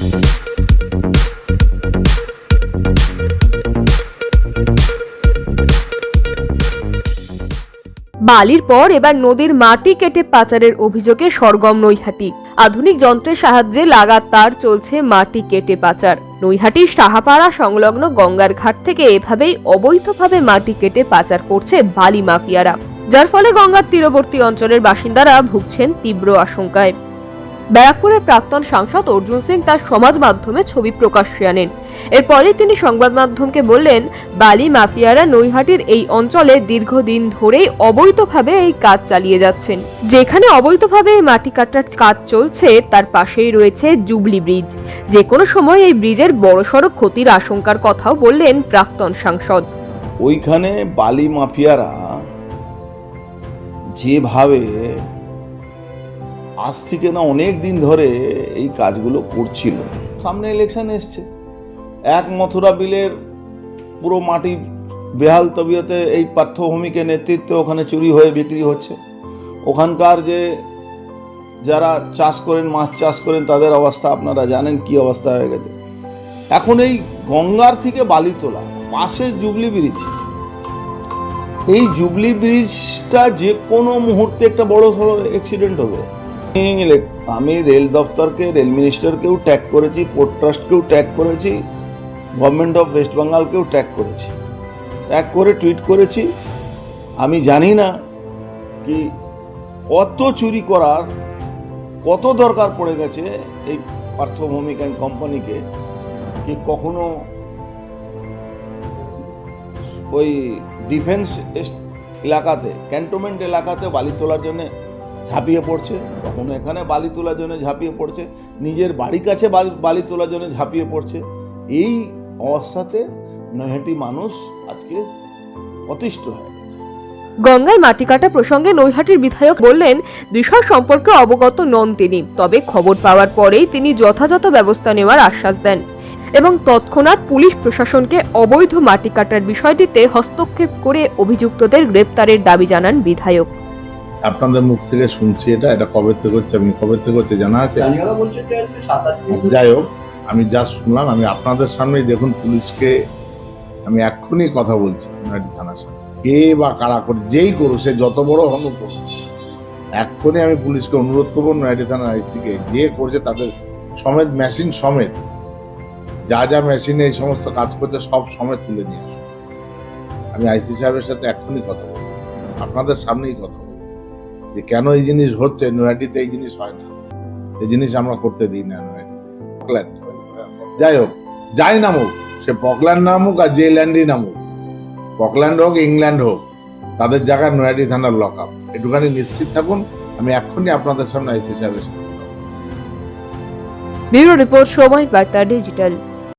বালির পর এবার নদীর মাটি কেটে পাচারের অভিযোগে সরগম নৈহাটি। আধুনিক যন্ত্রের সাহায্যে লাগাতার চলছে মাটি কেটে পাচার। নৈহাটির সাহাপাড়া সংলগ্ন গঙ্গার ঘাট থেকে এভাবেই অবৈধভাবে মাটি কেটে পাচার করছে বালি মাফিয়ারা। যার ফলে গঙ্গার তীরবর্তী অঞ্চলের বাসিন্দারা ভুগছেন তীব্র আশঙ্কায়। ব্যারাকপুরের প্রাক্তন সাংসদ অর্জুন সিং তার সমাজ মাধ্যমে ছবি প্রকাশ্যে আনেন। এরপরে তিনি সংবাদ মাধ্যমকে বললেন, বালি মাফিয়ারা নৈহাটির এই অঞ্চলে দীর্ঘদিন ধরেই অবৈধভাবে এই কাজ চালিয়ে যাচ্ছেন। যেখানে অবৈধভাবে এই মাটি কাটার কাজ চলছে, তার পাশেই রয়েছে জুবলি ব্রিজ। যে কোনো সময় এই ব্রিজের বড়সড় ক্ষতির আশঙ্কার কথাও বললেন প্রাক্তন সাংসদ। ওইখানে বালি মাফিয়ারা যেভাবে আজ থেকে না অনেক দিন ধরে এই কাজগুলো করছিল। সামনে ইলেকশন এসছে। এক মথুরা বিলের পুরো মাটি বেহাল তবিয়তে এই পার্থভূমিকে নেতৃত্বে ওখানে চুরি হয়ে বিক্রি হচ্ছে। ওখানকার যে যারা চাষ করেন, মাছ চাষ করেন, তাদের অবস্থা আপনারা জানেন কি অবস্থা হয়ে গেছে। এখন এই গঙ্গার থেকে বালি তোলা, পাশে জুবলি ব্রিজ। এই জুবলি ব্রিজটা যে কোনো মুহূর্তে একটা বড় সড়ো অ্যাক্সিডেন্ট হবে। আমি রেল দপ্তরকে, রেল মিনিস্টারকেও ট্যাগ করেছি পোর্ট ট্রাস্টকেও ট্যাগ করেছি গভর্নমেন্ট অফ ওয়েস্ট বেঙ্গলকেও ট্যাগ করেছি। ট্যাগ করে টুইট করেছি। আমি জানি না কি কত চুরি করার, কত দরকার পড়ে গেছে এই পার্থভূমিক অ্যান্ড কোম্পানিকে কি কখনো ওই ডিফেন্স এলাকাতে ক্যান্টনমেন্ট এলাকাতে বালি তোলার জন্য ঝাঁপিয়ে পড়ছে, কখনো এখানে বালি তোলার জন্য ঝাঁপিয়ে পড়ছে, নিজের বাড়ির কাছে বালি তোলার জন্য ঝাঁপিয়ে পড়ছে। এই অবস্থাতে নৈহাটি মানুষ আজকে অতিষ্ঠ হয়ে গঙ্গায় মাটি কাটা প্রসঙ্গে নৈহাটির বিধায়ক বললেন বিষয় সম্পর্কে অবগত নন তিনি, তবে খবর পাওয়ার পরেই তিনি যথাযথ ব্যবস্থা নেওয়ার আশ্বাস দেন এবং তৎক্ষণাৎ পুলিশ প্রশাসনকে অবৈধ মাটি কাটার বিষয়টিতে হস্তক্ষেপ করে অভিযুক্তদের গ্রেপ্তারের দাবি জানান বিধায়ক। আপনাদের মুখ থেকে শুনছি এটা এটা কবে থেকে হচ্ছে আপনি কবে থেকে হচ্ছে জানা আছে? যাই হোক আমি যা শুনলাম আমি আপনাদের সামনেই দেখুন পুলিশকে আমি এক্ষুনি কথা বলছি থানার সামনে। কে বা কারা করে যেই করুক সে যত বড় হনু করুক। এক্ষুনি আমি পুলিশকে অনুরোধ করব নয়াটি থানার আইসিকে যে করছে তাদের সমেত মেশিন সমেত যা যা মেশিনে এই সমস্ত কাজ করছে সব সমেত তুলে নিয়ে আসুন। আমি আইসি সাহেবের সাথে এক্ষুনি কথা বলব আপনাদের সামনেই কথা যে কেন এই জিনিস হচ্ছে? নয়াটিতে এই জিনিস হয় না। এই জিনিস আমরা করতে দিই না পকল্যান্ড। যাই হোক, যাই নামুক, সে পকল্যান্ড নামুক আর যে ল্যান্ডই নামুক, পকল্যান্ড হোক, ইংল্যান্ড হোক, তাদের জায়গায় নয়াটি থানার লক আপ একটুখানি নিশ্চিত থাকুন, আমি এক্ষুনি আপনাদের সামনে আইসি সাহেবের সাথে। ব্যুরো রিপোর্ট, সময় বার্তা, ডিজিটাল।